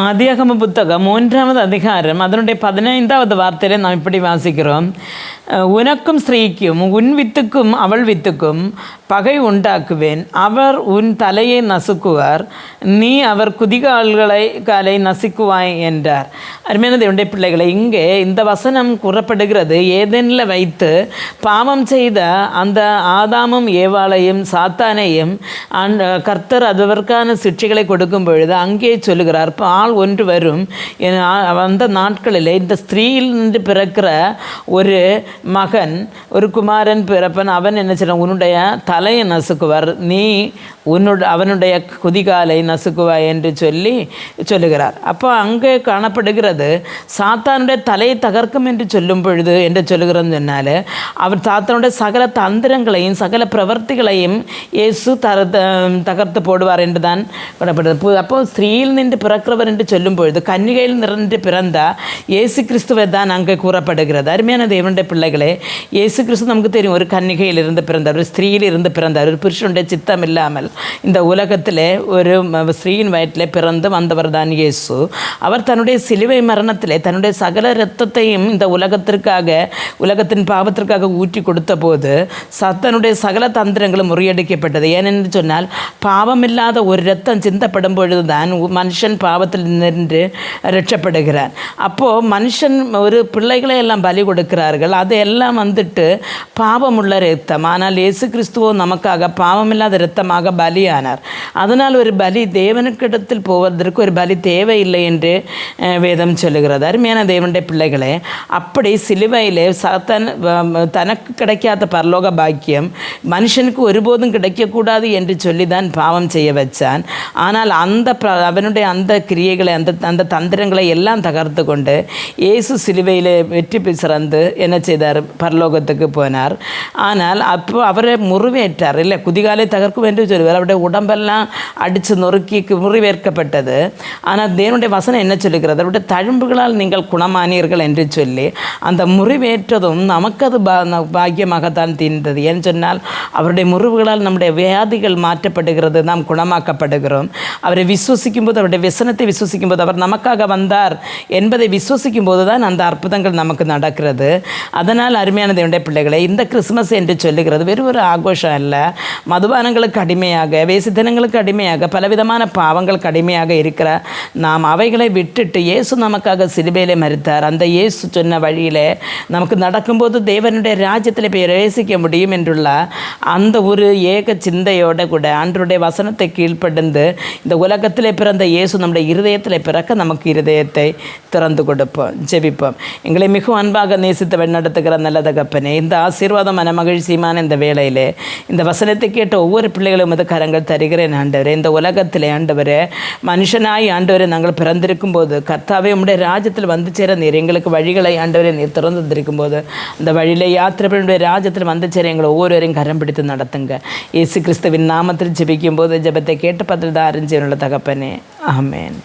ஆதியாகம புத்தகம் மூன்றாவது அதிகாரம் அதனுடைய பதினைந்தாவது வார்த்தையில நாம் இப்படி வாசிக்கிறோம் உனக்கும் ஸ்திரீக்கும் உன் வித்துக்கும் அவள் வித்துக்கும் பகை உண்டாக்குவேன். அவர் உன் தலையை நசுக்குவார். நீ அவர் குதிகால்களை காலை நசுக்குவாய் என்றார். அருமையான தேவனுடைய பிள்ளைகளை இங்கே இந்த வசனம் கூறப்படுகிறது. ஏதெனில் வைத்து பாவம் செய்த அந்த ஆதாமும் ஏவாளையும் சாத்தானையும் அந்த கர்த்தர் அதற்கான சிக்ஷைகளை கொடுக்கும் பொழுது அங்கே சொல்லுகிறார் பால் ஒன்று வரும். அந்த நாட்களில் இந்த ஸ்திரீயில் நின்று பிறக்கிற ஒரு மகன் ஒரு குமாரன் பிறப்பன் அவன் என்ன செய்யணும் உன்னுடைய தலை தலையை நசுக்குவார். நீ உன்னுடைய அவனுடைய குதிகாலை நசுக்குவாய் என்று சொல்லி சொல்லுகிறார். அப்போ அங்கே காணப்படுகிறது சாத்தானுடைய தலையை தகர்க்கும் என்று சொல்லும் பொழுது என்று சொல்லுகிறோம் சொன்னால் அவர் சாத்தானுடைய சகல தந்திரங்களையும் சகல பிரவர்த்திகளையும் இயேசு தர தகர்த்து போடுவார் என்று தான் கூறப்படுது அப்போ ஸ்திரீயில் நின்று பிறக்கிறவர் என்று சொல்லும் பொழுது கன்னிகையில் நின்று பிறந்த இயேசு கிறிஸ்துவை தான் அங்கே கூறப்படுகிறது. அருமையான தேவனுடைய பிள்ளைகளே இயேசு கிறிஸ்து நமக்கு தெரியும் ஒரு கன்னிகையில் இருந்து பிறந்தவர் ஸ்திரீயில் இருந்து பிறந்தார். ஒரு புருஷனுடைய சித்தம் இல்லாமல் இந்த உலகத்திலே ஒரு ஸ்ரீயின் ஸ்திரீயின் வயிற்றிலே பிறந்து வந்தவர் தான் இயேசு. அவர் தன்னுடைய சிலுவை மரணத்திலே தன்னுடைய சகல இரத்தத்தையும் இந்த உலகத்திற்காக உலகத்தின் பாவத்திற்காக ஊற்றி கொடுத்த போது சத்தனுடைய சகல தந்திரங்களும் முறியடிக்கப்பட்டது. ஏனென்று சொன்னால் பாவமில்லாத ஒரு இரத்தம் சிந்தப்படும் பொழுதுதான் உ- மனுஷன் பாவத்தில் நின்று ரட்சப்படுகிறார். அப்போது மனுஷன் ஒரு பிள்ளைகளை எல்லாம் பலி கொடுக்கிறார்கள். அதையெல்லாம் வந்துட்டு பாவமுள்ள இரத்தம். ஆனால் இயேசு கிறிஸ்துவோ நமக்காக பாவமில்லாத இரத்தமாக பலியானார். அதனால் ஒரு பலி தேவனுக்கிடத்தில் போவதற்கு ஒரு பலி தேவையில்லை என்று வேதம் சொல்லுகிறது. அருமையான தேவனுடைய பிள்ளைகளே அப்படி சிலுவையிலே சத்தன் தனக்கு கிடைக்காத பரலோக பாக்கியம் மனுஷனுக்கு ஒருபோதும் கிடைக்கக்கூடாது என்று சொல்லி தான் பாவம் செய்ய வச்சான். ஆனால் அந்த அவனுடைய அந்த கிரியைகளை அந்த அந்த தந்திரங்களை எல்லாம் தகர்த்து கொண்டு இயேசு சிலுவையில் வெற்றி பெ- சிறந்து என்ன செய்தார்? பரலோகத்துக்கு போனார். ஆனால் அப்போ அவரை முறிவேற்றார் இல்லை குதிகாலை தகர்க்கும் என்று சொல்லுவார். அவருடைய உடம்பெல்லாம் அடித்து நொறுக்கி கு- முறிவேற்கப்பட்டது. ஆனால் தேவனுடைய வசனம் என்ன சொல்லுகிறது? அவருடைய தழும்புகளால் நீங்கள் குணமானீர்கள் என்று சொல்லி அந்த முறிவேற்றதும் நமக்கு அது பா பாக்கியமாகத்தான் தீர்ந்தது. ஏன்னு சொன்னால் அவருடைய முறிவுகளால் நம்முடைய வியாதிகள் மாற்றப்படுகிறது. நாம் குணமாக்கப்படுகிறோம். அவரை விசுவசிக்கும் போது அவருடைய வசனத்தை விசுவசிக்கும் போது அவர் நமக்காக வந்தார் என்பதை விசுவசிக்கும் போது தான் அந்த அற்புதங்கள் நமக்கு நடக்கிறது. அதனால் அருமையான தேவனுடைய பிள்ளைகளை இந்த கிறிஸ்மஸ் என்று சொல்லுகிறது வெறும் ஒரு ஆகோஷம் அல்ல. மதுபானங்களுக்கு அடிமையாக வேசித்தனங்களுக்கு அடிமையாக பலவிதமான பாவங்களுக்கு அடிமையாக இருக்கிற நாம் அவைகளை விட்டுட்டு இயேசு நமக்காக சிலுவையிலே மறித்தார் அந்த இயேசு சொன்ன வழியில் நமக்கு நடக்கும்போது தேவனுடைய ராஜ்யத்தில் போய் பிரவேசிக்க முடியும் என்றுள்ள அந்த ஒரு ஏக சிந்தையோடு கூட ஆண்டருடைய வசனத்தை கீழ்ப்படுந்து இந்த உலகத்தில் பிறந்த இயேசு நம்முடைய இருதயத்தில் பிறக்க நமக்கு இருதயத்தை திறந்து கொடுப்போம் ஜெபிப்போம். எங்களை மிகவும் அன்பாக நேசித்து வழிநடத்துகிற நல்ல தகப்பனே இந்த ஆசீர்வாதம் மன இந்த வேளையிலே இந்த வசனத்தை கேட்ட ஒவ்வொரு பிள்ளைகளும் அது கரங்கள் தருகிறேன் ஆண்டவரே. இந்த உலகத்தில் ஆண்டவரே மனுஷனாய் ஆண்டவரே நாங்கள் பிறந்திருக்கும் போது கர்த்தாவே உடைய ராஜ்யத்தில் வந்து சேர நீர் எங்களுக்கு வழிகளை ஆண்டவரே நீர் திறந்து தந்திருக்கும் போது அந்த வழியில் யாத்திரை ராஜ்யத்தில் வந்து சேர எங்களை ஒவ்வொருவரையும் கரம் பிடித்து நடத்துங்க. இயேசு கிறிஸ்துவின் நாமத்தில் ஜெபிக்கும் போது ஜெபத்தை கேட்டு பதில் தான் அறிஞ்சவனுள்ள தகப்பனே. ஆமேன்.